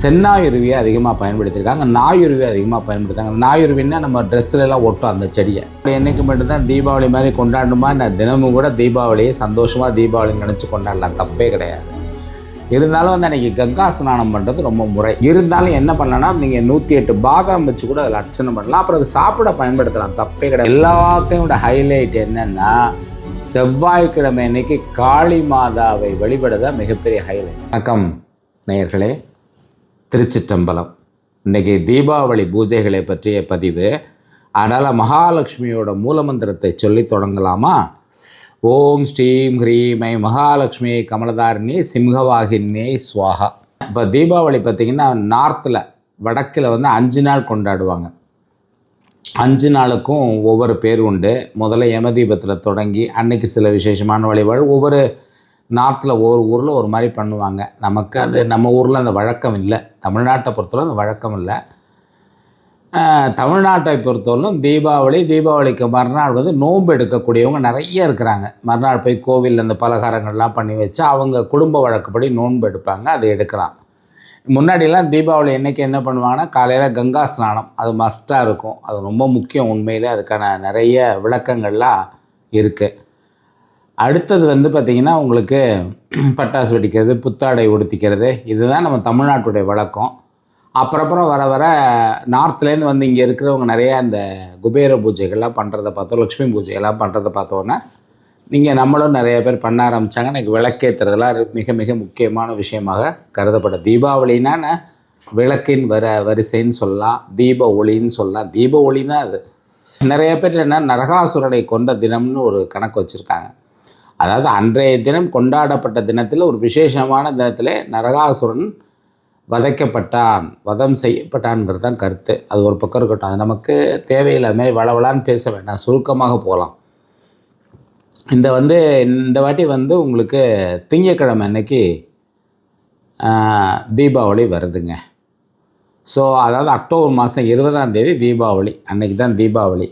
செந்நாயுருவியை அதிகமாக பயன்படுத்தியிருக்காங்க. நாயுருவியை அதிகமாக பயன்படுத்தாங்க நாயுருவின்னா நம்ம ட்ரெஸ்ஸில் எல்லாம் ஒட்டும் அந்த செடியை. அப்படி என்னைக்கு மட்டும்தான் தீபாவளி மாதிரி கொண்டாடணுமா? நான் தினமும் கூட தீபாவளியை சந்தோஷமாக தீபாவளி நினச்சி கொண்டாடலாம். தப்பே கிடையாது. இருந்தாலும் வந்து அன்றைக்கி கங்கா ஸ்நானம் பண்ணுறது ரொம்ப முறை. இருந்தாலும் என்ன பண்ணலாம்னா நீங்கள் நூற்றி எட்டு பாதாம் வச்சு கூட அதில் அர்ச்சனை பண்ணலாம். அப்புறம் அது சாப்பிட பயன்படுத்தலாம். தப்பே கிடையாது. எல்லாத்தையும் விட ஹைலைட் என்னென்னா செவ்வாய்க்கிழமை அன்னைக்கு காளி மாதாவை வழிபடுறதா மிகப்பெரிய ஹைலைட் வணக்கம் நேயர்களே. திருச்சிற்றம்பலம். இன்றைக்கி தீபாவளி பூஜைகளை பற்றிய பதிவு. அதனால் மகாலட்சுமியோட மூலமந்திரத்தை சொல்லி தொடங்கலாமா? ஓம் ஸ்ரீம் ஹ்ரீமை மகாலட்சுமி கமலதாரிணி சிம்ஹவாகினே ஸ்வாகா. இப்போ தீபாவளி பார்த்திங்கன்னா நார்த்தில் வடக்கில் வந்து அஞ்சு நாள் கொண்டாடுவாங்க. அஞ்சு நாளுக்கும் ஒவ்வொரு பேர் உண்டு. முதல்ல யமதீபத்தில் தொடங்கி அன்னைக்கு சில விசேஷமான வழிபாடு ஒவ்வொரு நார்த்தில் ஒவ்வொரு ஊரில் ஒரு மாதிரி பண்ணுவாங்க. நமக்கு அது நம்ம ஊரில் அந்த வழக்கம் இல்லை. தமிழ்நாட்டை பொறுத்தவரை அந்த வழக்கம் இல்லை. தமிழ்நாட்டை பொறுத்தவரையிலும் தீபாவளி தீபாவளிக்கு மறுநாள் வந்து நோன்பு எடுக்கக்கூடியவங்க நிறைய இருக்கிறாங்க. மறுநாள் போய் கோவிலில் அந்த பலகாரங்கள்லாம் பண்ணி வச்சு அவங்க குடும்ப வழக்கப்படி நோன்பு எடுப்பாங்க அதை எடுக்கலாம். முன்னாடியெல்லாம் தீபாவளி என்றைக்கு என்ன பண்ணுவாங்கன்னா காலையில் கங்கா ஸ்நானம். அது மஸ்ட்டாக இருக்கும். அது ரொம்ப முக்கியம் உண்மையிலே. அதுக்கான நிறைய விளக்கங்கள்லாம் இருக்குது அடுத்தது வந்து பார்த்திங்கன்னா உங்களுக்கு பட்டாசு வெடிக்கிறது புத்தாடை உடுத்திக்கிறது இதுதான் நம்ம தமிழ்நாட்டுடைய வழக்கம். அப்புறப்புறம் வர வர நார்த்லேருந்து வந்து இங்கே இருக்கிறவங்க நிறைய அந்த குபேர பூஜைகள்லாம் பண்ணுறத பார்த்தோம் லக்ஷ்மி பூஜைகள்லாம் பண்ணுறத பார்த்தோன்னே நீங்கள் நம்மளும் நிறைய பேர் பண்ண ஆரம்பித்தாங்க எனக்கு விளக்கேற்றுறதுலாம் மிக மிக முக்கியமான விஷயமாக கருதப்படும் தீபாவளினா விளக்கின் வர வரிசைன்னு சொல்லலாம் தீப ஒளின்னு சொல்லலாம். தீப ஒளி தான் அது. நிறைய பேர் என்ன? நரகாசுரனை கொண்ட தினம்னு ஒரு கணக்கு வச்சுருக்காங்க. அதாவது அன்றைய தினம் கொண்டாடப்பட்ட தினத்தில் ஒரு விசேஷமான தினத்தில் நரகாசுரன் வதைக்கப்பட்டான். வதம் செய்யப்பட்டான்ங்கிறது தான் கருத்து. அது ஒரு பக்கம் இருக்கட்டும். அது நமக்கு தேவையில்லை. அது வளவலான்னு பேச வேண்டாம். சுருக்கமாக போகலாம். இந்த வந்து இந்த வாட்டி வந்து உங்களுக்கு திங்கக்கிழமை அன்னைக்கு தீபாவளி வருதுங்க. ஸோ அதாவது அக்டோபர் மாதம் இருபதாம் தேதி தீபாவளி. அன்னைக்கு தான் தீபாவளி.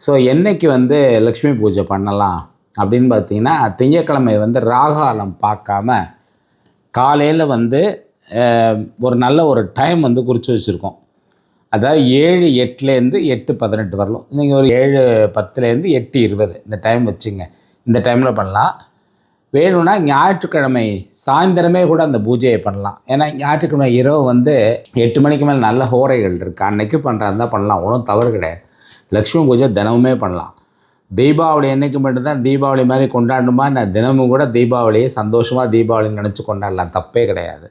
ஸோ என்னைக்கு வந்து லக்ஷ்மி பூஜை பண்ணலாம்? அப்படின்னு பார்த்தீங்கன்னா திங்கக்கிழமை வந்து ராகாலம் பார்க்காம காலையில் வந்து ஒரு நல்ல ஒரு டைம் வந்து குறித்து வச்சுருக்கோம். அதாவது ஏழு எட்டுலேருந்து எட்டு பதினெட்டு வரலாம். நீங்கள் ஒரு ஏழு பத்துலேருந்து எட்டு இருபது இந்த டைம் வச்சுங்க. இந்த டைமில் பண்ணலாம். வேணும்னா ஞாயிற்றுக்கிழமை சாயந்தரமே கூட அந்த பூஜையை பண்ணலாம். ஏன்னா ஞாயிற்றுக்கிழமை இரவு வந்து எட்டு மணிக்கு மேலே நல்ல ஹோரைகள் இருக்குது அன்னைக்கு பண்ணுறதா பண்ணலாம். ஒன்றும் தவறு கிடையாது. லக்ஷ்மி பூஜை தினமுமே பண்ணலாம். தீபாவளி என்றைக்கு மட்டும்தான் தீபாவளி மாதிரி கொண்டாடணுமா? நான் தினமும் கூட தீபாவளியை சந்தோஷமாக தீபாவளி நினச்சி கொண்டாடலாம். தப்பே கிடையாது.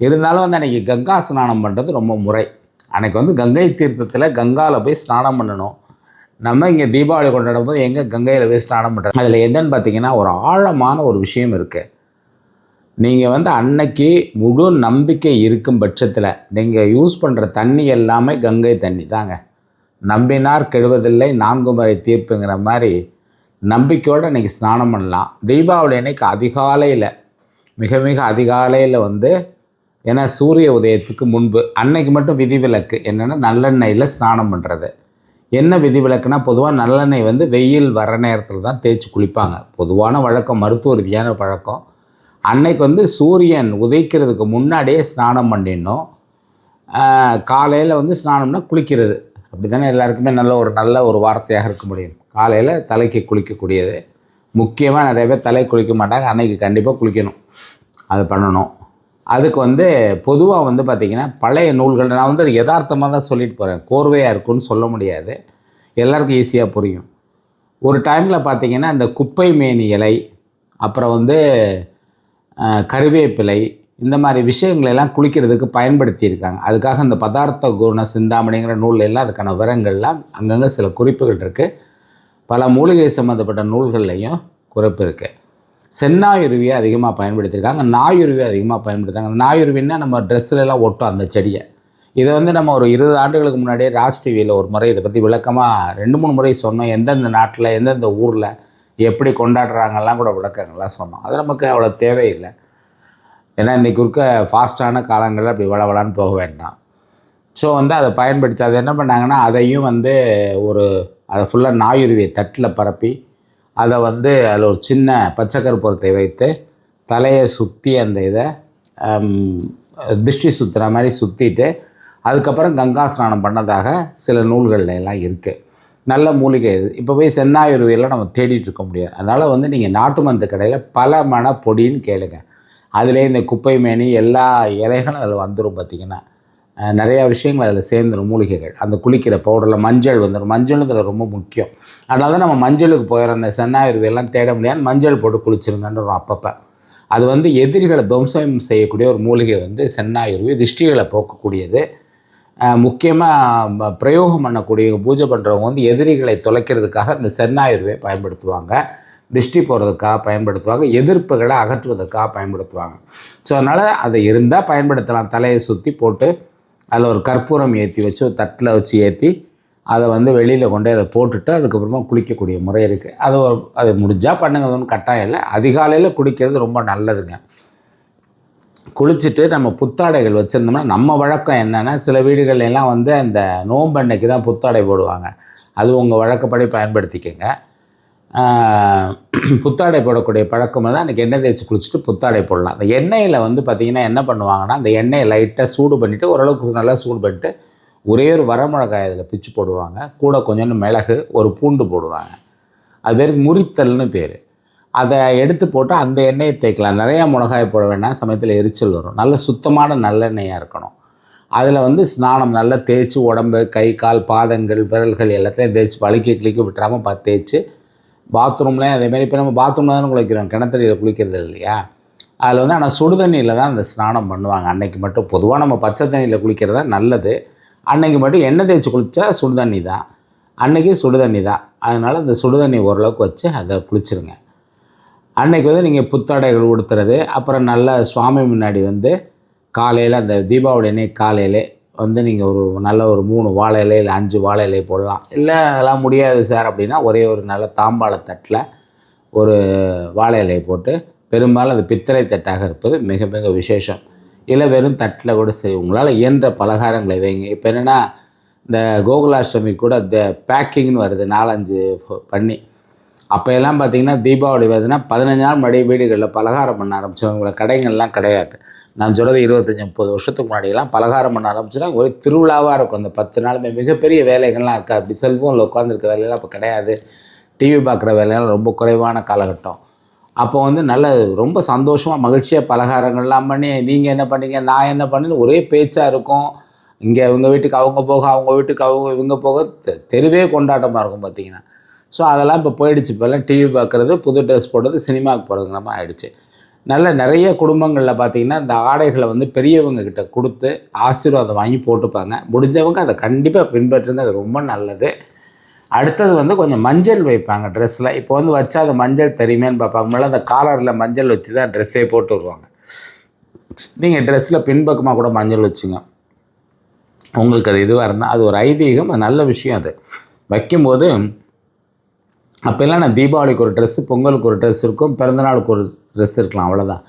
இருந்தாலும் வந்து அன்றைக்கி கங்கா ஸ்நானம் பண்ணுறது ரொம்ப முறை. அன்றைக்கி வந்து கங்கை தீர்த்தத்தில் கங்காவில் போய் ஸ்நானம் பண்ணணும். நம்ம இங்கே தீபாவளி கொண்டாடும் போது எங்கே கங்கையில் போய் ஸ்நானம் பண்ணுறோம் அதில் என்னென்னு பார்த்தீங்கன்னா ஒரு ஆழமான ஒரு விஷயம் இருக்குது நீங்கள் வந்து அன்னைக்கு முழு நம்பிக்கை இருக்கும் பட்சத்தில் நீங்கள் யூஸ் பண்ணுற தண்ணி எல்லாமே கங்கை தண்ணி தாங்க. நம்பினார் கெடுவதில்லை நான்கு முறை தீர்ப்புங்கிற மாதிரி நம்பிக்கையோடு இன்றைக்கி ஸ்நானம் பண்ணலாம். தீபாவளி அன்னைக்கு அதிகாலையில் மிக மிக அதிகாலையில் வந்து ஏன்னா சூரிய உதயத்துக்கு முன்பு அன்னைக்கு மட்டும் விதிவிலக்கு என்னென்னா நல்லெண்ணெயில் ஸ்நானம் பண்ணுறது என்ன விதிவிலக்குனா பொதுவாக நல்லெண்ணெய் வந்து வெயில் வர நேரத்தில் தான் தேய்ச்சி குளிப்பாங்க. பொதுவான வழக்கம் மருத்துவ ரீதியான பழக்கம். அன்னைக்கு வந்து சூரியன் உதைக்கிறதுக்கு முன்னாடியே ஸ்நானம் பண்ணிடணும். காலையில் வந்து ஸ்நானம்னா குளிக்கிறது. அப்படி தானே எல்லாருக்குமே நல்ல ஒரு நல்ல ஒரு வார்த்தையாக இருக்க முடியும். காலையில் தலைக்கு குளிக்கக்கூடியது. முக்கியமாக நிறைய பேர் தலை குளிக்க மாட்டாங்க. அன்னைக்கு கண்டிப்பாக குளிக்கணும். அது பண்ணணும். அதுக்கு வந்து பொதுவாக வந்து பார்த்திங்கன்னா பழைய நூல்கள் நான் வந்து யதார்த்தமாக தான் சொல்லிட்டு போகிறேன் கோர்வையாக இருக்குன்னு சொல்ல முடியாது. எல்லாருக்கும் ஈஸியாக புரியும். ஒரு டைமில் பார்த்தீங்கன்னா இந்த குப்பை மேனி இலை அப்புறம் வந்து கருவேப்பிலை இந்த மாதிரி விஷயங்களை எல்லாம் குளிக்கிறதுக்கு பயன்படுத்தியிருக்காங்க. அதுக்காக இந்த பதார்த்த குண சிந்தாமணிங்கிற நூல்ல எல்லாம் அதுக்கான விவரங்கள்லாம் அங்கங்கே சில குறிப்புகள் இருக்குது பல மூலிகை சம்மந்தப்பட்ட நூல்கள்லையும் குறிப்பு இருக்குது செந்நாயுருவியை அதிகமாக பயன்படுத்தியிருக்காங்க. நாயுருவியை அதிகமாக பயன்படுத்தாங்க அந்த நாயுருவின்னா நம்ம ட்ரெஸ்லலாம் ஒட்டும் அந்த செடியை. இதை வந்து நம்ம ஒரு இருபது ஆண்டுகளுக்கு முன்னாடியே ராஜ் டிவியில் ஒரு முறை இதை பற்றி விளக்கமாக ரெண்டு மூணு முறை சொன்னோம். எந்தெந்த நாட்டில் எந்தெந்த ஊரில் எப்படி கொண்டாடுறாங்கலாம் கூட விளக்கங்கள்லாம் சொன்னோம். அது நமக்கு அவ்வளோ தேவையில்லை. ஏன்னா இன்றைக்கி இருக்க ஃபாஸ்ட்டான காலங்களில் அப்படி வளவலான்னு போக வேண்டாம். ஸோ வந்து அதை பயன்படுத்தி அதை என்ன பண்ணாங்கன்னா அதையும் வந்து ஒரு அதை ஃபுல்லாக நாயுருவியை தட்டில் பரப்பி அதை வந்து அதில் ஒரு சின்ன பச்சை வைத்து தலையை சுற்றி அந்த இதை திருஷ்டி சுற்றுற மாதிரி சுற்றிட்டு அதுக்கப்புறம் கங்கா ஸ்நானம் பண்ணதாக சில நூல்களில் எல்லாம் இருக்குது நல்ல மூலிகை இது. இப்போ போய் சென்னாயுருவியெல்லாம் நம்ம தேடிட்டு இருக்க முடியாது. அதனால் வந்து நீங்கள் நாட்டு மருந்து கடையில் பல மன பொடின்னு கேளுங்கள் அதிலே இந்த குப்பை மேனி எல்லா இலைகளும் அதில் வந்துடும் பார்த்திங்கன்னா நிறையா விஷயங்கள் அதில் சேர்ந்துடும் மூலிகைகள். அந்த குளிக்கிற பவுடரில் மஞ்சள் வந்துடும் மஞ்சள் இதில் ரொம்ப முக்கியம். அதனால தான் நம்ம மஞ்சளுக்கு போயிடும் அந்த சென்னாயுருவியெல்லாம் தேட முடியாது மஞ்சள் போட்டு குளிச்சிருங்கன்றோம் அப்பப்போ. அது வந்து எதிரிகளை துவம்சம் செய்யக்கூடிய ஒரு மூலிகை வந்து சென்னாயுருவி திருஷ்டிகளை போக்கக்கூடியது. முக்கியமாக பிரயோகம் பண்ணக்கூடிய பூஜை பண்ணுறவங்க வந்து எதிரிகளை தொலைக்கிறதுக்காக இந்த சென்னாயுருவை பயன்படுத்துவாங்க. திருஷ்டி போகிறதுக்காக பயன்படுத்துவாங்க எதிர்ப்புகளை அகற்றுவதற்காக பயன்படுத்துவாங்க. ஸோ அதனால் அதை இருந்தால் பயன்படுத்தலாம். தலையை சுற்றி போட்டு அதில் ஒரு கற்பூரம் ஏற்றி வச்சு ஒரு தட்டில் வச்சு ஏற்றி அதை வந்து வெளியில் கொண்டு அதை போட்டுட்டு அதுக்கப்புறமா குளிக்கக்கூடிய முறை இருக்குது அது ஒரு அது முடிஞ்சால் பண்ணுங்க. அது ஒன்றும் கட்டாயம் இல்லை. அதிகாலையில் குளிக்கிறது ரொம்ப நல்லதுங்க. குளிச்சுட்டு நம்ம புத்தாடைகள் வச்சுருந்தோம்னா நம்ம வழக்கம் என்னென்னா சில வீடுகள்லாம் வந்து அந்த நோம்பு அன்னைக்கு தான் புத்தாடை போடுவாங்க. அது உங்கள் வழக்கப்படி பயன்படுத்திக்கங்க. புத்தாடை போடக்கூடிய பழக்கம் தான் அன்றைக்கி எண்ணெய் தேய்ச்சி குளிச்சுட்டு புத்தாடை போடலாம். அந்த எண்ணெயில் வந்து பார்த்திங்கன்னா என்ன பண்ணுவாங்கன்னா அந்த எண்ணெயை லைட்டாக சூடு பண்ணிவிட்டு ஓரளவுக்கு நல்லா சூடு பண்ணிட்டு ஒரே ஒரு வரமிளகாய் அதில் பிச்சு போடுவாங்க. கூட கொஞ்சோண்டு மிளகு ஒரு பூண்டு போடுவாங்க. அது பேர் முறித்தல்னு பேர். அதை எடுத்து போட்டு அந்த எண்ணெயை தேய்க்கலாம். நிறையா மிளகாய் போட வேண்டாம் சமயத்தில் எரிச்சல் வரும். நல்ல சுத்தமான நல்லெண்ணெயாக இருக்கணும். அதில் வந்து ஸ்நானம் நல்லா தேய்ச்சி உடம்பு கை கால் பாதங்கள் விரல்கள் எல்லாத்தையும் தேய்ச்சி வலிக்க கிளிக்க விட்டுறாமல் பார்த்து தேய்ச்சி பாத்ரூம்லேயும் அதேமாதிரி இப்போ நம்ம பாத்ரூமில் தானே குளிக்கிறோம். கிணத்துல குளிக்கிறது இல்லையா? அதில் வந்து ஆனால் சுடு தண்ணியில் தான் அந்த ஸ்நானம் பண்ணுவாங்க. அன்னைக்கு மட்டும் பொதுவாக நம்ம பச்சை தண்ணியில் குளிக்கிறது தான் நல்லது. அன்னைக்கு மட்டும் எண்ணெய் தேய்ச்சி குளித்தா சுடு தண்ணி தான். அன்றைக்கி சுடு தண்ணி தான். அதனால் அந்த சுடு தண்ணி ஓரளவுக்கு வச்சு அதை குளிச்சுருங்க. அன்னைக்கு வந்து நீங்கள் புத்தாடைகள் உடுத்துறது அப்புறம் நல்ல சுவாமி முன்னாடி வந்து காலையில் அந்த தீபாவளி அன்னைக்கு காலையிலே வந்து நீங்கள் ஒரு நல்ல ஒரு மூணு வாழை இலை இல்லை அஞ்சு வாழை இலை போடலாம். இல்லை அதெல்லாம் முடியாது சார். அப்படின்னா ஒரே ஒரு நல்ல தாம்பாள தட்டில் ஒரு வாழை இலையை போட்டு பெரும்பாலும் அது பித்தளை தட்டாக இருப்பது மிக மிக விசேஷம். இல்லை வெறும் தட்டில் கூட செய்ய உங்களால் இயன்ற பலகாரங்களை வைங்க. இப்போ என்னென்னா இந்த கோகுலாஷ்டமி கூட இந்த பேக்கிங்னு வருது நாலஞ்சு பண்ணி. அப்போ எல்லாம் பார்த்தீங்கன்னா தீபாவளி வருதுன்னா பதினஞ்சு நாள் முன்னாடி வீடுகளில் பலகாரம் பண்ண ஆரம்பிச்சவங்கள கடைகள்லாம் கிடையாது. நான் சொல்கிறது இருபத்தஞ்சி முப்பது வருஷத்துக்கு முன்னாடியெல்லாம் பலகாரம் பண்ண ஆரம்பிச்சுன்னா ஒரே திருவிழாவாக இருக்கும். அந்த பத்து நாளுமே மிகப்பெரிய வேலைகள்லாம் இருக்கா அப்படி செல்ஃபோனில் உட்காந்துருக்க வேலையெல்லாம் அப்போ கிடையாது. டிவி பார்க்குற வேலையெல்லாம் ரொம்ப குறைவான காலகட்டம். அப்போ வந்து நல்ல ரொம்ப சந்தோஷமாக மகிழ்ச்சியாக பலகாரங்கள்லாம் பண்ணி நீங்கள் என்ன பண்ணீங்க? நான் என்ன பண்ணேன்னு ஒரே பேச்சாக இருக்கும். இங்கே இவங்க வீட்டுக்கு அவங்க போக அவங்க வீட்டுக்கு அவங்க இவங்க போக தெ- தெருவே கொண்டாட்டமாக இருக்கும் பார்த்தீங்கன்னா ஸோ அதெல்லாம் இப்போ போயிடுச்சு. இப்போல்லாம் டிவி பார்க்குறது புது ட்ரெஸ் போடுறது சினிமாவுக்கு போகிறது நம்ம ஆகிடுச்சு நல்ல நிறைய குடும்பங்களில் பார்த்தீங்கன்னா இந்த ஆடைகளை வந்து பெரியவங்க கிட்ட கொடுத்து ஆசீர்வாதம் வாங்கி போட்டுப்பாங்க. முடிஞ்சவங்க அதை கண்டிப்பாக பின்பற்றுங்க அது ரொம்ப நல்லது. அடுத்தது வந்து கொஞ்சம் மஞ்சள் வைப்பாங்க ட்ரெஸ்ஸில் இப்போ வந்து வச்சா அது மஞ்சள் தெரியுமேன்னு பார்ப்பாங்க. முன்னாடி அந்த காலரில் மஞ்சள் வச்சு தான் ட்ரெஸ்ஸே போட்டு வருவாங்க. நீங்கள் ட்ரெஸ்ஸில் பின்பக்கமாக கூட மஞ்சள் வச்சுங்க. உங்களுக்கு அது இதுவாக இருந்தால் அது ஒரு ஐதீகம் அது நல்ல விஷயம் அது. வைக்கும்போது அப்போல்லாம் நான் தீபாவளிக்கு ஒரு ட்ரெஸ்ஸு பொங்கலுக்கு ஒரு ட்ரெஸ் இருக்கும். பிறந்தநாளுக்கு ஒரு ட்ரெஸ் இருக்கலாம் அவ்வளோதான்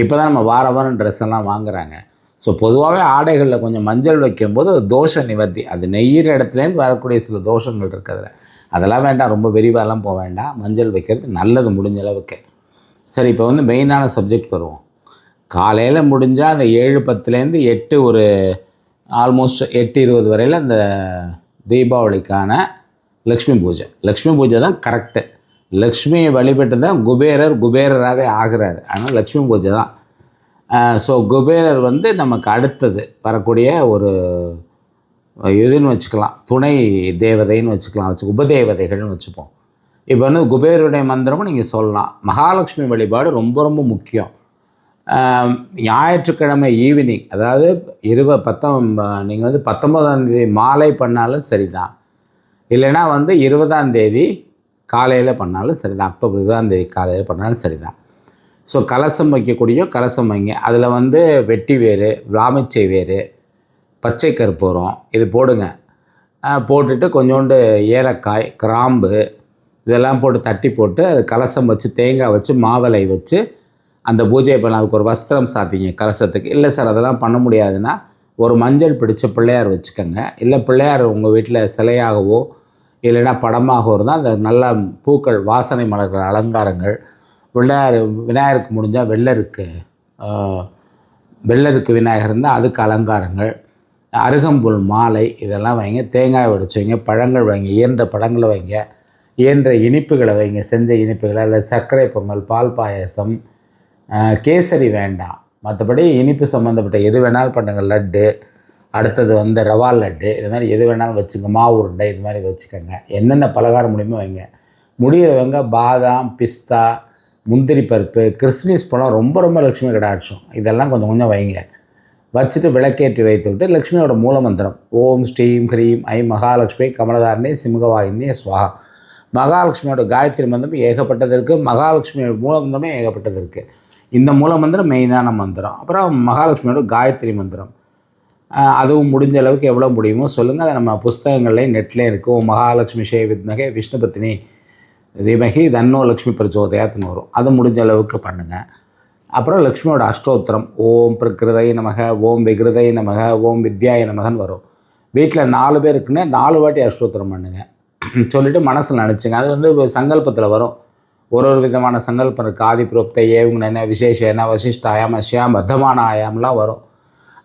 இப்போ தான் நம்ம வார வாரம் ட்ரெஸ் எல்லாம் வாங்குறாங்க. ஸோ பொதுவாகவே ஆடைகளில் கொஞ்சம் மஞ்சள் வைக்கும்போது அது தோஷ நிவர்த்தி. அது நெய்யிற இடத்துலேருந்து வரக்கூடிய சில தோஷங்கள் இருக்கிறதுல அதெல்லாம் வேண்டாம் ரொம்ப விரிவாலாம் போக வேண்டாம். மஞ்சள் வைக்கிறது நல்லது முடிஞ்ச அளவுக்கு. சரி இப்போ வந்து மெயினான சப்ஜெக்ட் வருவோம். காலையில் முடிஞ்சால் அந்த ஏழு பத்துலேருந்து எட்டு ஒரு ஆல்மோஸ்ட் எட்டு இருபது வரையில் அந்த தீபாவளிக்கான லக்ஷ்மி பூஜை. லக்ஷ்மி பூஜை தான் கரெக்டு லக்ஷ்மியை வழிபட்டு தான் குபேரர் குபேரராகவே ஆகிறார். ஆனால் லக்ஷ்மி பூஜை தான். ஸோ குபேரர் வந்து நமக்கு அடுத்தது. வரக்கூடிய ஒரு இதுன்னு வச்சுக்கலாம். துணை தேவதைன்னு வச்சுக்கலாம். வச்சு உபதேவதைகள்னு வச்சுப்போம். இப்போ வந்து குபேரருடைய மந்திரமும் நீங்கள் சொல்லலாம். மகாலட்சுமி வழிபாடு ரொம்ப ரொம்ப முக்கியம். ஞாயிற்றுக்கிழமை ஈவினிங் அதாவது இருப பத்தொம் நீங்கள் வந்து பத்தொம்போதாம் தேதி மாலை பண்ணாலும் சரி தான் இல்லைன்னா வந்து இருபதாம் தேதி காலையில் பண்ணாலும் சரிதான். அக்டோபர் அப்போ தேதி காலையில் பண்ணாலும் சரிதான். ஸோ கலசம் வைக்கக்கூடிய கலசம் வைங்க. அதில் வந்து வெட்டி வேறு ராமச்சை வேறு பச்சை கற்பூரம் இது போடுங்க. போட்டுட்டு கொஞ்சோண்டு ஏலக்காய் கிராம்பு இதெல்லாம் போட்டு தட்டி போட்டு அது கலசம் வச்சு தேங்காய் வச்சு மாவிளை வச்சு அந்த பூஜையை பண்ண அதுக்கு ஒரு வஸ்திரம் சாத்திங்க கலசத்துக்கு. இல்லை சார் அதெல்லாம் பண்ண முடியாதுன்னா ஒரு மஞ்சள் பிடிச்ச பிள்ளையார் வச்சுக்கோங்க. இல்லை பிள்ளையார் உங்கள் வீட்டில் சிலையாகவோ இல்லைன்னா படமாகவும் இருந்தால் அந்த நல்ல பூக்கள் வாசனை மலர்கள் அலங்காரங்கள். விநாயகர் விநாயகருக்கு முடிஞ்சால் வெள்ளருக்கு வெள்ளருக்கு விநாயகர் இருந்தால் அதுக்கு அலங்காரங்கள். அருகம்புல் மாலை இதெல்லாம் வைங்க. தேங்காய் உடைச்சு வைங்க பழங்கள் வைங்க இயன்ற பழங்களை வைங்க இயன்ற இனிப்புகளை வைங்க செஞ்ச இனிப்புகளை. இல்லை சர்க்கரை பொங்கல் பால் பாயசம் கேசரி வேண்டாம். மற்றபடி இனிப்பு சம்மந்தப்பட்ட எது வேணாலும் பண்ணுங்கள் லட்டு அடுத்தது வந்து ரவா லட்டு. இது மாதிரி எது வேணாலும் வச்சுங்க. மாவு உருண்டை இது மாதிரி வச்சுக்கோங்க. என்னென்ன பலகாரம் முடியுமோ வைங்க. முடியறவங்க பாதாம் பிஸ்தா முந்திரி பருப்பு கிறிஸ்மஸ் பழம் ரொம்ப ரொம்ப லட்சுமி கடாட்சம் இதெல்லாம் கொஞ்சம் கொஞ்சம் வைங்க. வச்சுட்டு விளக்கேற்றி வைத்து விட்டு லக்ஷ்மியோட மூலமந்திரம். ஓம் ஸ்ரீம் ஹ்ரீம் ஐ மகாலட்சுமி கமலதாரிணி சிம்ஹவாயினி சுவாகா மகாலட்சுமியோட காயத்ரி மந்திரம் ஏகப்பட்டது இருக்குது மகாலட்சுமியோட மூலமந்திரமே ஏகப்பட்டது இருக்குது இந்த மூலமந்திரம் மெயினான மந்திரம். அப்புறம் மகாலட்சுமியோட காயத்ரி மந்திரம். அதுவும் முடிஞ்ச அளவுக்கு எவ்வளோ முடியுமோ சொல்லுங்கள் அதை நம்ம புஸ்தகங்கள்லேயும் நெட்லேயும் இருக்கும். மகாலட்சுமி ஷே வித்மகே விஷ்ணு பத்தினி தீமகி தன்னோ லக்ஷ்மி பிரச்சோதயாத்துன்னு வரும். அது முடிஞ்ச அளவுக்கு பண்ணுங்கள் அப்புறம் லக்ஷ்மியோட அஷ்டோத்திரம். ஓம் பிரகிருதை நமக ஓம் விகிருதை நமக ஓம் வித்யாய நமகன்னு வரும். வீட்டில் நாலு பேர் இருக்குன்னா நாலு வாட்டி அஷ்டோத்திரம் பண்ணுங்க. சொல்லிவிட்டு மனசில் நினச்சிங்க. அது வந்து சங்கல்பத்தில் வரும். ஒரு ஒரு விதமான சங்கல்பம் இருக்குது ஆதி புரோக்த ஏவுங்க என்ன விசேஷ என்ன வசிஷ்டாயாம் ஷியாம் வர்த்தமான ஆயாம்லாம் வரும்.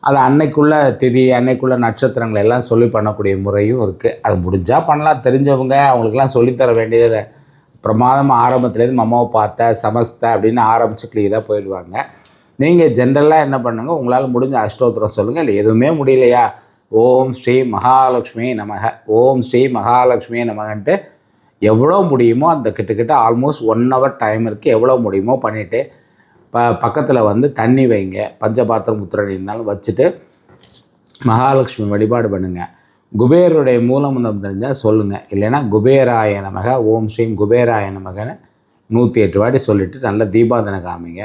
அது அன்னைக்குள்ள திதி அன்னைக்குள்ள நட்சத்திரங்கள் எல்லாம் சொல்லி பண்ணக்கூடிய முறையும் இருக்குது அது முடிஞ்சால் பண்ணலாம். தெரிஞ்சவங்க அவங்களுக்கெல்லாம் சொல்லித்தர வேண்டியது பிரமாதமாக ஆரம்பத்துலேருந்து மம்மாவை பார்த்த சமஸ்த அப்படின்னு ஆரம்பித்து கிளியராக போயிடுவாங்க. நீங்கள் ஜென்ரலாக என்ன பண்ணுங்க? உங்களால் முடிஞ்ச அஷ்டோத்திரம் சொல்லுங்கள் இல்லை எதுவுமே முடியலையா? ஓம் ஸ்ரீ மகாலட்சுமி நமக. ஓம் ஸ்ரீ மகாலட்சுமி நமகன்ட்டு எவ்வளோ முடியுமோ அந்த கிட்டக்கிட்ட ஆல்மோஸ்ட் ஒன் ஹவர் டைம் இருக்குது எவ்வளோ முடியுமோ பண்ணிவிட்டு ப பக்கத்தில் வந்து தண்ணி வைங்க. பஞ்சபாத்திரம் முத்திரணி இருந்தாலும் வச்சுட்டு மகாலட்சுமி வழிபாடு பண்ணுங்கள் குபேருடைய மூலமந்தம் தெரிஞ்சால் சொல்லுங்கள் இல்லைன்னா குபேராய நமக ஓம் ஸ்ரீம் குபேராய நமகன்னு நூற்றி எட்டு வாட்டி சொல்லிவிட்டு நல்ல தீபாதனை காமிங்க.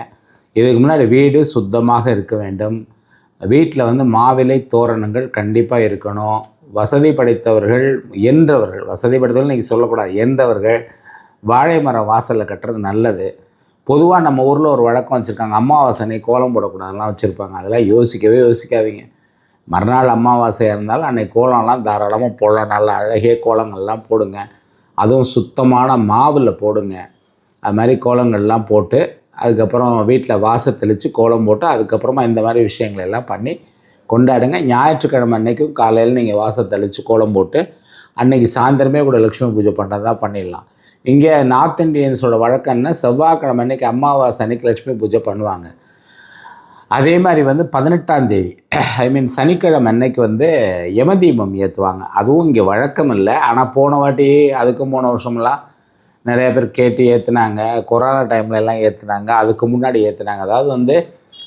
இதுக்கு முன்னாடி வீடு சுத்தமாக இருக்க வேண்டும். வீட்டில் வந்து மாவிலை தோரணங்கள் கண்டிப்பாக இருக்கணும். வசதி படைத்தவர்கள் என்றவர்கள் வசதி படைத்தவர்கள் நீங்கள் சொல்லக்கூடாது என்றவர்கள் வாழை மரம் வாசலில் கட்டுறது நல்லது. பொதுவாக நம்ம ஊரில் ஒரு வழக்கம் வச்சுருக்காங்க. அமாவாசை அன்னைக்கு கோலம் போடக்கூடாதுலாம் வச்சுருப்பாங்க. அதெல்லாம் யோசிக்கவே யோசிக்காதீங்க. மறுநாள் அமாவாசையாக இருந்தாலும் அன்றைக்கி கோலம்லாம் தாராளமாக போடலாம். நல்ல அழகிய கோலங்கள்லாம் போடுங்க. அதுவும் சுத்தமான மாவில் போடுங்க. அது மாதிரி கோலங்கள்லாம் போட்டு அதுக்கப்புறம் வீட்டில் வாசல் தெளித்து கோலம் போட்டு அதுக்கப்புறமா இந்த மாதிரி விஷயங்கள் எல்லாம் பண்ணி கொண்டாடுங்க. ஞாயிற்றுக்கிழமை அன்னைக்கும் காலையில் நீங்கள் வாசல் தெளித்து கோலம் போட்டு அன்னைக்கு சாயந்தரமே கூட லக்ஷ்மி பூஜை பண்ணுறதா பண்ணிடலாம். இங்கே நார்த் இந்தியன்ஸோட வழக்கம்னா செவ்வாய்க்கிழமை அன்னைக்கு அமாவாசை அன்னைக்கு லட்சுமி பூஜை பண்ணுவாங்க. அதே மாதிரி வந்து பதினெட்டாம் தேதி ஐ மீன் சனிக்கிழமை அன்னைக்கு வந்து யமதீபம் ஏற்றுவாங்க அதுவும் இங்கே வழக்கம் இல்லை. ஆனால் போன வாட்டி அதுக்கும் போன வருஷம்லாம் நிறைய பேர் கேட்டு ஏற்றுனாங்க கொரோனா டைம்ல எல்லாம் ஏற்றுனாங்க அதுக்கு முன்னாடி ஏற்றுனாங்க அதாவது வந்து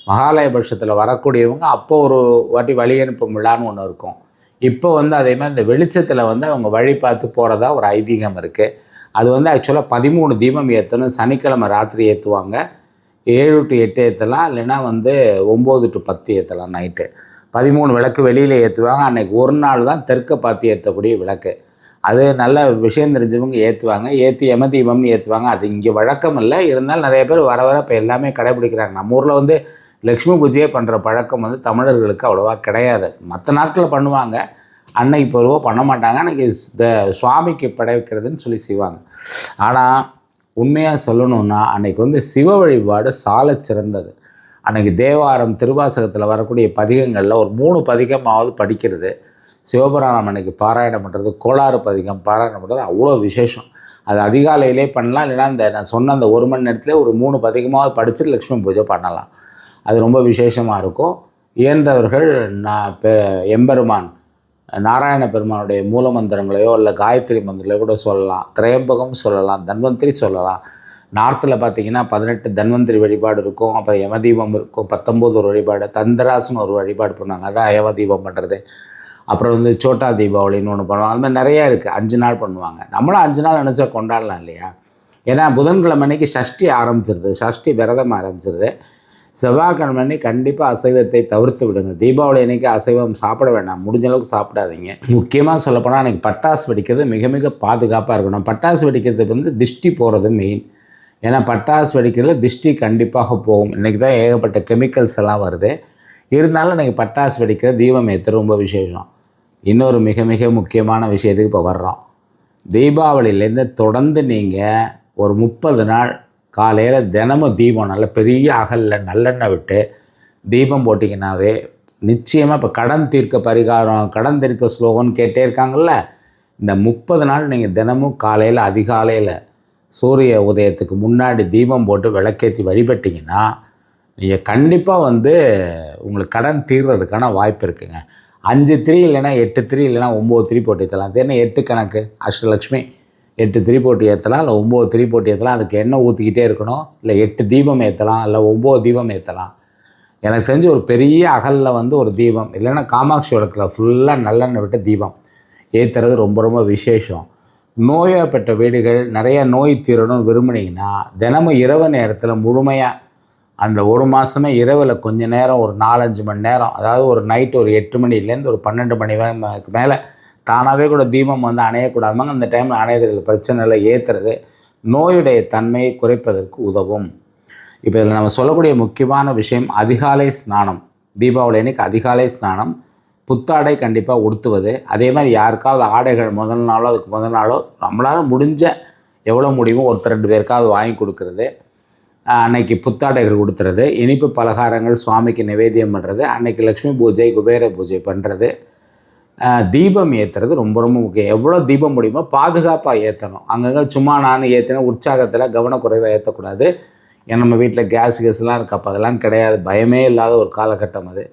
மகாலயபட்சத்தில் வரக்கூடியவங்க அப்போ ஒரு வாட்டி வழி அனுப்பும் விழான்னு ஒன்று இருக்கும். இப்போ வந்து அதே மாதிரி இந்த வெளிச்சத்தில் வந்து அவங்க வழி பார்த்து போகிறதா ஒரு ஐதீகம் இருக்குது அது வந்து ஆக்சுவலாக பதிமூணு தீபம் ஏற்றணும் சனிக்கிழமை ராத்திரி ஏற்றுவாங்க ஏழு டு எட்டு ஏற்றலாம் இல்லைன்னா வந்து ஒம்பது டு பத்து ஏற்றலாம் நைட்டு. பதிமூணு விளக்கு வெளியில் ஏற்றுவாங்க அன்னைக்கு ஒரு நாள் தான் தெற்கு பார்த்து ஏற்றக்கூடிய விளக்கு. அது நல்ல விஷயம் தெரிஞ்சவங்க ஏற்றுவாங்க ஏற்றி எம தீபம்னு ஏற்றுவாங்க அது இங்கே வழக்கம் இல்லை. இருந்தாலும் நிறைய பேர் வர வர இப்போ எல்லாமே கடைபிடிக்கிறாங்க. நம்ம ஊரில் வந்து லக்ஷ்மி பூஜையே பண்ணுற பழக்கம் வந்து தமிழர்களுக்கு அவ்வளோவா கிடையாது. மற்ற நாட்களில் பண்ணுவாங்க. அன்னைக்கு பொதுவாக பண்ண மாட்டாங்க. அன்னைக்கு இந்த சுவாமிக்கு படைக்கிறதுன்னு சொல்லி செய்வாங்க. ஆனால் உண்மையாக சொல்லணும்னா அன்னைக்கு வந்து சிவ வழிபாடு சாலச் சிறந்தது. அன்னைக்கு தேவாரம் திருவாசகத்தில் வரக்கூடிய பதிகங்களில் ஒரு மூணு பதிகமாவது படிக்கிறது. சிவபுராணம் அன்னைக்கு பாராயணம் பண்ணுறது கோளாறு பதிகம் பாராயணம் பண்ணுறது அவ்வளோ விசேஷம். அது அதிகாலையிலே பண்ணலாம் இல்லைன்னா இந்த நான் சொன்ன அந்த ஒரு மணி நேரத்தில் ஒரு மூணு பதிகமாவது படிச்சுட்டு லக்ஷ்மி பூஜை பண்ணலாம். அது ரொம்ப விசேஷமாக இருக்கும். இயன்றவர்கள் நான் பெ எம்பெருமான் நாராயண பெருமானுடைய மூல மந்திரங்களையோ இல்லை காயத்ரி மந்திரங்களையோ கூட சொல்லலாம். திரையம்பகம் சொல்லலாம் தன்வந்திரி சொல்லலாம். நார்த்தில் பார்த்தீங்கன்னா பதினெட்டு தன்வந்திரி வழிபாடு இருக்கும். அப்புறம் யமதீபம் இருக்கும். பத்தொம்போது ஒரு வழிபாடு. தந்திராசுன்னு ஒரு வழிபாடு பண்ணுவாங்க. அதான் யமதீபம் பண்ணுறது அப்புறம் வந்து சோட்டா தீபாவளின்னு ஒன்று பண்ணுவாங்க. அது மாதிரி நிறையா இருக்குது அஞ்சு நாள் பண்ணுவாங்க. நம்மளும் அஞ்சு நாள் நினச்சா கொண்டாடலாம் இல்லையா? ஏன்னா புதன்கிழமை அன்னைக்கு சஷ்டி ஆரம்பிச்சிருது. சஷ்டி விரதம் ஆரம்பிச்சிருது. செவ்வாய்க்கிழமை அன்னைக்கு கண்டிப்பாக அசைவத்தை தவிர்த்து விடுங்க. தீபாவளி அன்னைக்கு அசைவம் சாப்பிட வேண்டாம். முடிஞ்ச அளவுக்கு சாப்பிடாதீங்க. முக்கியமாக சொல்லப்போனால் அன்றைக்கி பட்டாசு வெடிக்கிறது மிக மிக பாதுகாப்பாக இருக்கணும். பட்டாசு வெடிக்கிறதுக்கு வந்து திஷ்டி போகிறது மெயின் ஏன்னா பட்டாசு வெடிக்கிறதுல திஷ்டி கண்டிப்பாக போகும். இன்றைக்கி தான் ஏகப்பட்ட கெமிக்கல்ஸ் எல்லாம் வருது. இருந்தாலும் இன்றைக்கி பட்டாசு வெடிக்கிற தீபம் ஏற்ற ரொம்ப விசேஷம். இன்னொரு மிக மிக முக்கியமான விஷயத்துக்கு இப்போ வர்றோம். தீபாவளியிலேருந்து தொடர்ந்து நீங்கள் ஒரு முப்பது நாள் காலையில் தினமும் தீபம் நல்ல பெரிய அகலில் நல்லெண்ணெய் விட்டு தீபம் போட்டிங்கனாவே நிச்சயமாக இப்போ கடன் தீர்க்க பரிகாரம் கடன் தீர்க்க ஸ்லோகம்னு கேட்டே இருக்காங்கல்ல இந்த முப்பது நாள் நீங்கள் தினமும் காலையில் அதிகாலையில் சூரிய உதயத்துக்கு முன்னாடி தீபம் போட்டு விளக்கேற்றி வழிபட்டிங்கன்னா நீங்கள் கண்டிப்பாக வந்து உங்களுக்கு கடன் தீர்றதுக்கான வாய்ப்பு இருக்குங்க. அஞ்சு திரி இல்லைன்னா எட்டு திரி இல்லைன்னா ஒம்பது திரி போட்டு தரலாம். அது என்ன எட்டு கணக்கு? அஷ்டலக்ஷ்மி எட்டு திரி போட்டு ஏற்றலாம் இல்லை ஒம்பது திரி போட்டு ஏற்றலாம் அதுக்கு எண்ணெய் ஊற்றிக்கிட்டே இருக்கணும் இல்லை எட்டு தீபம் ஏற்றலாம் இல்லை ஒம்பது தீபம் ஏற்றலாம் எனக்கு தெரிஞ்சு ஒரு பெரிய அகலில் வந்து ஒரு தீபம் இல்லைன்னா காமாட்சி விளக்கில் ஃபுல்லாக நல்லெண்ணெய் விட்டு தீபம். ஏற்றுறது ரொம்ப ரொம்ப விசேஷம். நோயப்பட்ட வீடுகள் நிறைய நோய் தீரணும்னு விரும்புனீங்கன்னா தினமும் இரவு நேரத்தில் முழுமையாக அந்த ஒரு மாதமே இரவில் கொஞ்ச நேரம் ஒரு நாலஞ்சு மணி நேரம் அதாவது ஒரு நைட் ஒரு எட்டு மணிலேருந்து ஒரு பன்னெண்டு மணி மேலே தானாகவே கூட தீபம் வந்து அணையக்கூடாதுமாங்க அந்த டைமில் அணையிறதுல பிரச்சனை இல்லை ஏற்றுறது நோயுடைய தன்மையை குறைப்பதற்கு உதவும். இப்போ இதில் நம்ம சொல்லக்கூடிய முக்கியமான விஷயம் அதிகாலை ஸ்நானம். தீபாவளி அன்னைக்கு அதிகாலை ஸ்நானம். புத்தாடை கண்டிப்பாக உடுத்துவது. அதே மாதிரி யாருக்காவது ஆடைகள் முதல் நாளோ அதுக்கு முதல் நாளோ நம்மளால் முடிஞ்ச எவ்வளோ முடியுமோ ஒருத்தர் ரெண்டு பேருக்காவது வாங்கி கொடுக்குறது. அன்னைக்கு புத்தாடைகள் கொடுத்துறது இனிப்பு பலகாரங்கள் சுவாமிக்கு நிவேத்தியம் பண்ணுறது அன்னைக்கு லக்ஷ்மி பூஜை குபேர பூஜை பண்ணுறது தீபம் ஏற்றுறது ரொம்ப ரொம்ப முக்கியம். எவ்வளோ தீபம் முடியுமோ பாதுகாப்பாக ஏற்றணும் அங்கங்கே சும்மா நான் ஏற்றின உற்சாகத்தில் கவனக்குறைவாக ஏற்றக்கூடாது ஏன்னா நம்ம வீட்டில் கேஸ் கேஸ்லாம் இருக்கு. அப்போ அதெல்லாம் கிடையாது. பயமே இல்லாத ஒரு காலகட்டம் அது.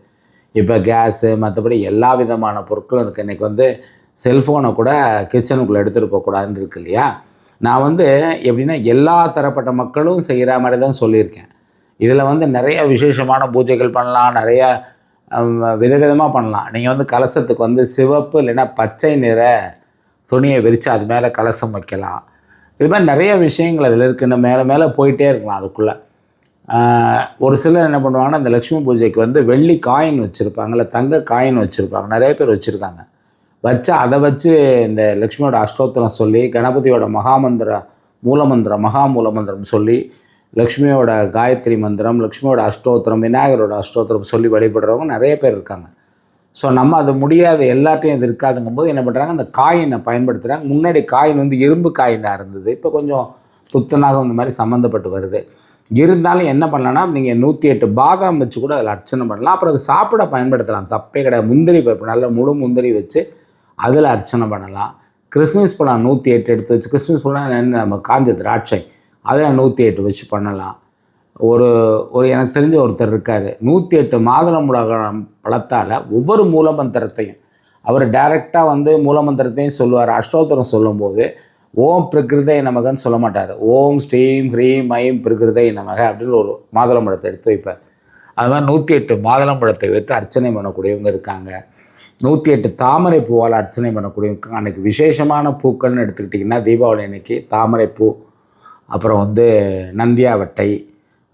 இப்போ கேஸு மற்றபடி எல்லா விதமான பொருட்களும் இருக்குது இன்றைக்கி வந்து செல்ஃபோனை கூட கிச்சனுக்குள்ளே எடுத்துகிட்டு போகக்கூடாதுன்னு இருக்கு இல்லையா? நான் வந்து எப்படின்னா எல்லா தரப்பட்ட மக்களும் செய்கிற மாதிரி தான் சொல்லியிருக்கேன். இதில் வந்து நிறைய விசேஷமான பூஜைகள் பண்ணலாம். நிறையா விதவிதமாக பண்ணலாம். நீங்கள் வந்து கலசத்துக்கு வந்து சிவப்பு இல்லைன்னா பச்சை நிற துணியை விரித்து அது மேலே கலசம் வைக்கலாம். இது மாதிரி நிறைய விஷயங்கள் அதில் இருக்குன்னு மேலே மேலே போயிட்டே இருக்கலாம் அதுக்குள்ளே. ஒரு சிலர் என்ன பண்ணுவாங்கன்னா இந்த லக்ஷ்மி பூஜைக்கு வந்து வெள்ளி காயின் வச்சுருப்பாங்கல்ல தங்க காயின் வச்சுருப்பாங்க. நிறைய பேர் வச்சுருக்காங்க. வச்சு அதை வச்சு இந்த லக்ஷ்மியோட அஷ்டோத்திரம் சொல்லி கணபதியோட மகாமந்திர மூலமந்திரம் மகா மூலமந்திரம் சொல்லி லக்ஷ்மியோட காயத்ரி மந்திரம் லக்ஷ்மியோட அஷ்டோத்திரம் விநாயகரோட அஷ்டோத்திரம் சொல்லி வழிபடுறவங்க நிறைய பேர் இருக்காங்க. ஸோ நம்ம அது முடியாத எல்லாத்தையும் இது இருக்காதுங்கும் போது என்ன பண்ணுறாங்க அந்த காயினை பயன்படுத்துகிறாங்க முன்னாடி காயின் வந்து இரும்பு காயினாக இருந்தது. இப்போ கொஞ்சம் துத்தனாக இந்த மாதிரி சம்மந்தப்பட்டு வருது. இருந்தாலும் என்ன பண்ணலாம்னா நீங்கள் நூற்றி எட்டு பாதாம் வச்சு கூட அதில் அர்ச்சனை பண்ணலாம். அப்புறம் அது சாப்பிட பயன்படுத்தலாம். தப்பே கிடையாது. முந்திரி பருப்பு நல்ல முழு முந்திரி வச்சு அதில் அர்ச்சனை பண்ணலாம். கிறிஸ்மஸ் பழம் நூற்றி எட்டு எடுத்து வச்சு கிறிஸ்மஸ் பழம் என்ன? நம்ம காஞ்ச திராட்சை. அதில் நூற்றி எட்டு வச்சு பண்ணலாம். ஒரு ஒரு எனக்கு தெரிஞ்ச ஒருத்தர் இருக்கார். நூற்றி எட்டு மாதுளம்பழம் பழத்தால் ஒவ்வொரு மூலமந்திரத்தையும் அவர் டைரெக்டாக வந்து மூலமந்திரத்தையும் சொல்லுவார். அஷ்டோத்தரம் சொல்லும்போது ஓம் பிரகிருதை நமகன்னு சொல்ல மாட்டார். ஓம் ஸ்ரீம் ஹ்ரீம் ஐம் பிரகிருதை நமக அப்படின்னு ஒரு மாதுளம்பழத்தை எடுத்து வைப்பார். அது மாதிரி நூற்றி எட்டு மாதுளம்பழத்தை வைத்து அர்ச்சனை பண்ணக்கூடியவங்க இருக்காங்க. நூற்றி எட்டு தாமரை பூவால் அர்ச்சனை பண்ணக்கூடியவங்க அன்றைக்கி விசேஷமான பூக்கள்னு எடுத்துக்கிட்டிங்கன்னா தீபாவளி அன்னைக்கு தாமரை பூ அப்புறம் வந்து நந்தியாவட்டை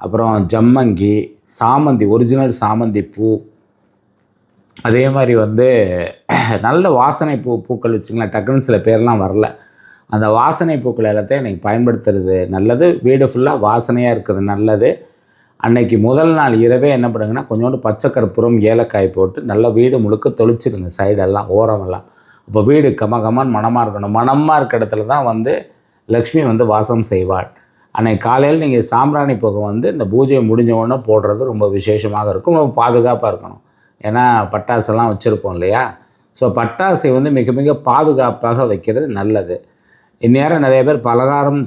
அப்புறம் ஜம்மங்கி சாமந்தி ஒரிஜினல் சாமந்தி பூ. அதே மாதிரி வந்து நல்ல வாசனை பூ பூக்கள் வச்சுங்களேன் டக்குன்னு சில பேர்லாம் வரல. அந்த வாசனை பூக்கள் எல்லாத்தையும் இன்றைக்கி பயன்படுத்துறது நல்லது. வீடு ஃபுல்லாக வாசனையாக இருக்கிறது நல்லது. அன்னைக்கு முதல் நாள் இரவே என்ன பண்ணுங்கன்னா கொஞ்சோண்டு பச்சை கற்பூரம் ஏலக்காய் போட்டு நல்லா வீடு முழுக்க தொளிச்சிருங்க சைடெல்லாம் ஓரமெல்லாம். அப்போ வீடு கம கமன் மனமாக இருக்கணும். மனமாக இருக்க இடத்துல தான் வந்து லக்ஷ்மி வந்து வாசம் செய்வாள். அன்னைக்கு காலையில் நீங்கள் சாம்பிராணி புகை வந்து இந்த பூஜை முடிஞ்ச உடனே போடுறது ரொம்ப விசேஷமாக இருக்கும். ரொம்ப பாதுகாப்பாக இருக்கணும். ஏன்னா பட்டாசெல்லாம் வச்சுருப்போம் இல்லையா? ஸோ பட்டாசை வந்து மிக மிக பாதுகாப்பாக வைக்கிறது நல்லது. இந்நேரம் நிறைய பேர் பலகாரம்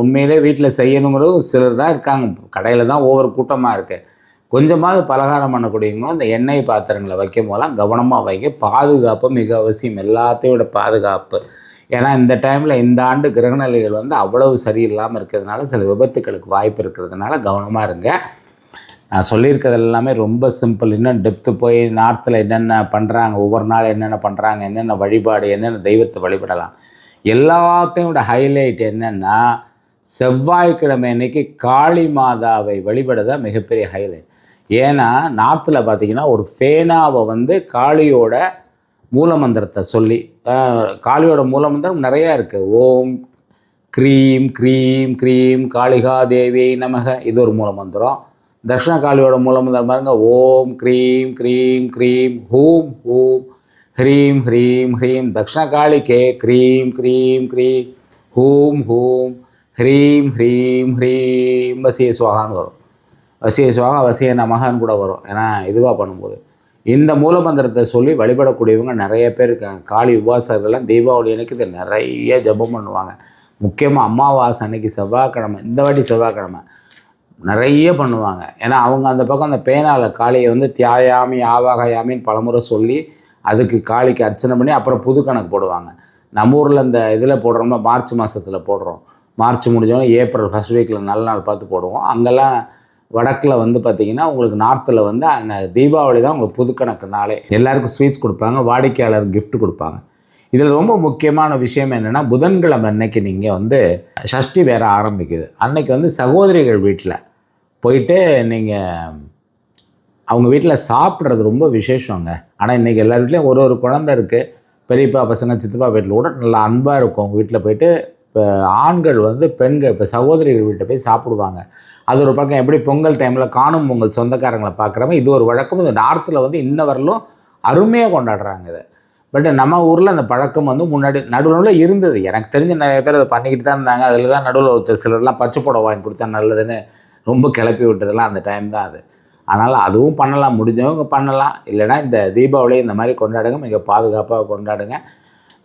உண்மையிலே வீட்டில் செய்யணுங்கிறது சிலர் தான் இருக்காங்க. கடையில் தான் ஒவ்வொரு கூட்டமாக இருக்குது கொஞ்சமாவது பலகாரம் பண்ணக்கூடியவங்க அந்த எண்ணெய் பாத்திரங்களை வைக்கும் போதெல்லாம் கவனமாக வைக்க பாதுகாப்பு மிக அவசியம். எல்லாத்தையும் விட பாதுகாப்பு. ஏன்னா இந்த டைமில் இந்த ஆண்டு கிரகநிலைகள் வந்து அவ்வளவு சரியில்லாமல் இருக்கிறதுனால சில விபத்துக்களுக்கு வாய்ப்பு இருக்கிறதுனால கவனமாக இருங்க. நான் சொல்லியிருக்கிறது எல்லாமே ரொம்ப சிம்பிள் இன்னும் டெப்த்து போய் நார்த்தில் என்னென்ன பண்ணுறாங்க ஒவ்வொரு நாள் என்னென்ன பண்ணுறாங்க என்னென்ன வழிபாடு என்னென்ன தெய்வத்தை வழிபடலாம். எல்லாத்தையும் விட ஹைலைட் என்னென்னா செவ்வாய்க்கிழமை அன்னைக்கு காளி மாதாவை வழிபடுதான் மிகப்பெரிய ஹைலைட் ஏன்னா நார்த்தில் பார்த்தீங்கன்னா ஒரு ஃபேனாவை வந்து காளியோட மூலமந்திரத்தை சொல்லி காளியோட மூலமந்திரம் நிறையா இருக்குது ஓம் க்ரீம் க்ரீம் க்ரீம் காளிகா தேவி நமக. இது ஒரு மூலமந்திரம். தட்சிண காளியோட மூலமந்திரம் பாருங்க. ஓம் க்ரீம் க்ரீம் க்ரீம் ஹூம் ஹூம் ஹ்ரீம் ஹ்ரீம் ஹ்ரீம். தக்ஷண காளிக்கே க்ரீம் க்ரீம் க்ரீம் ஹூம் ஹூம் ஹ்ரீம் ஹ்ரீம் ஹ்ரீம். வசிய சுவாகான்னு வரும். வசிய சுவாக வசிய நமகன்னு கூட வரும். ஏன்னா இதுவாக பண்ணும்போது. இந்த மூலமந்திரத்தை சொல்லி வழிபடக்கூடியவங்க நிறைய பேர் இருக்காங்க. காளி உபாசகர்கள்லாம் தீபாவளி அன்னைக்கு இதை நிறைய ஜெபம் பண்ணுவாங்க. முக்கியமாக அமாவாசை அன்னைக்கு செவ்வாய்க்கிழமை இந்த வாட்டி செவ்வாய்க்கிழமை நிறைய பண்ணுவாங்க. ஏன்னா அவங்க அந்த பக்கம் அந்த பேனால காளியை வந்து தியாயாமி ஆவாகயாமின்னு பலமுறை சொல்லி அதுக்கு காளிக்கு அர்ச்சனை பண்ணி அப்புறம் புது கணக்கு போடுவாங்க. நம்ம ஊரில் இந்த இதில் போடுறோம்னா மார்ச் மாதத்தில் போடுறோம். மார்ச் முடிஞ்சோடனே ஏப்ரல் ஃபர்ஸ்ட் வீக்கில் நல்ல நாள் பார்த்து போடுவோம். அங்கெல்லாம் வடக்கில் வந்து பார்த்திங்கன்னா உங்களுக்கு நார்த்தில் வந்து அந்த தீபாவளி தான் உங்களுக்கு புது கணக்கு நாளே. எல்லாருக்கும் ஸ்வீட்ஸ் கொடுப்பாங்க வாடிக்கையாளர் கிஃப்ட் கொடுப்பாங்க. இதில் ரொம்ப முக்கியமான விஷயம் என்னென்னா புதன்கிழமை அன்னைக்கு நீங்கள் வந்து சஷ்டி வேற ஆரம்பிக்குது. அன்னைக்கு வந்து சகோதரிகள் வீட்டில் போயிட்டு நீங்கள் அவங்க வீட்டில் சாப்பிட்றது ரொம்ப விசேஷங்க. ஆனால் இன்றைக்கி எல்லார் வீட்லேயும் ஒரு ஒரு குழந்தை இருக்குது பெரியப்பா பசங்க சித்தப்பா வீட்டில் கூட நல்லா அன்பாக இருக்கும். அவங்க வீட்டில் போயிட்டு இப்போ ஆண்கள் வந்து பெண்கள் இப்போ சகோதரிகள் வீட்டை போய் சாப்பிடுவாங்க. அது ஒரு பக்கம் எப்படி பொங்கல் டைமில் காணும் பொங்கல் சொந்தக்காரங்களை பார்க்குறவங்க இது ஒரு வழக்கம். இந்த நார்த்தில் வந்து இன்ன வரலும் அருமையாக கொண்டாடுறாங்க இதை. பட் நம்ம ஊரில் அந்த பழக்கம் வந்து முன்னாடி நடுவில் இருந்தது. எனக்கு தெரிஞ்ச நிறைய பேர் அதை பண்ணிக்கிட்டு தான் இருந்தாங்க. அதில் தான் நடுவில் ஒருத்தர் சிலர்லாம் பச்சை புடவை வாங்கி கொடுத்தா நல்லதுன்னு ரொம்ப கிளப்பி விட்டதெல்லாம் அந்த டைம் தான் அது. அதனால் அதுவும் பண்ணலாம். முடிஞ்சவங்க பண்ணலாம். இல்லைன்னா இந்த தீபாவளி இந்த மாதிரி கொண்டாடுங்க. மிக பாதுகாப்பாக கொண்டாடுங்க.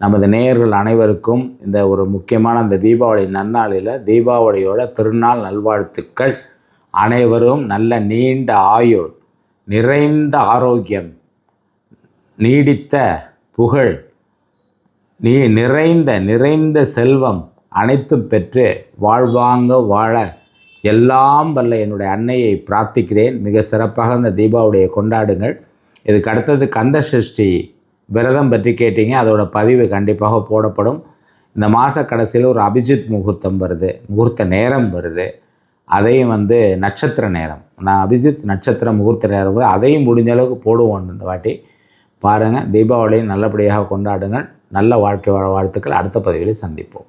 நமது நேயர்கள் அனைவருக்கும் இந்த ஒரு முக்கியமான இந்த தீபாவளி நன்னாளில் தீபாவளியோட திருநாள் நல்வாழ்த்துக்கள். அனைவரும் நல்ல நீண்ட ஆயுள் நிறைந்த ஆரோக்கியம் நீடித்த புகழ் நீ நிறைந்த நிறைந்த செல்வம் அனைத்தும் பெற்று வாழ்வாங்க வாழ எல்லாம் வல்ல என்னுடைய அன்னையை பிரார்த்திக்கிறேன். மிக சிறப்பாக இந்த தீபாவளியை கொண்டாடுங்கள். இதுக்கு அடுத்தது கந்த சஷ்டி. விரதம் பற்றி கேட்டீங்க அதோட பதிவு கண்டிப்பாக போடப்படும். இந்த மாத கடைசியில் ஒரு அபிஜித் முகூர்த்தம் வருது முகூர்த்த நேரம் வருது. அதையும் வந்து நட்சத்திர நேரம். நான் அபிஜித் நட்சத்திர முகூர்த்த நேரம் வருது, அதையும் முடிஞ்ச அளவுக்கு போடுவோம் இந்த வாட்டி. பாருங்கள் தீபாவளியை நல்லபடியாக கொண்டாடுங்கள். நல்ல வாழ்க்கை வாழ வாழ்த்துக்கள். அடுத்த பதிவில் சந்திப்போம்.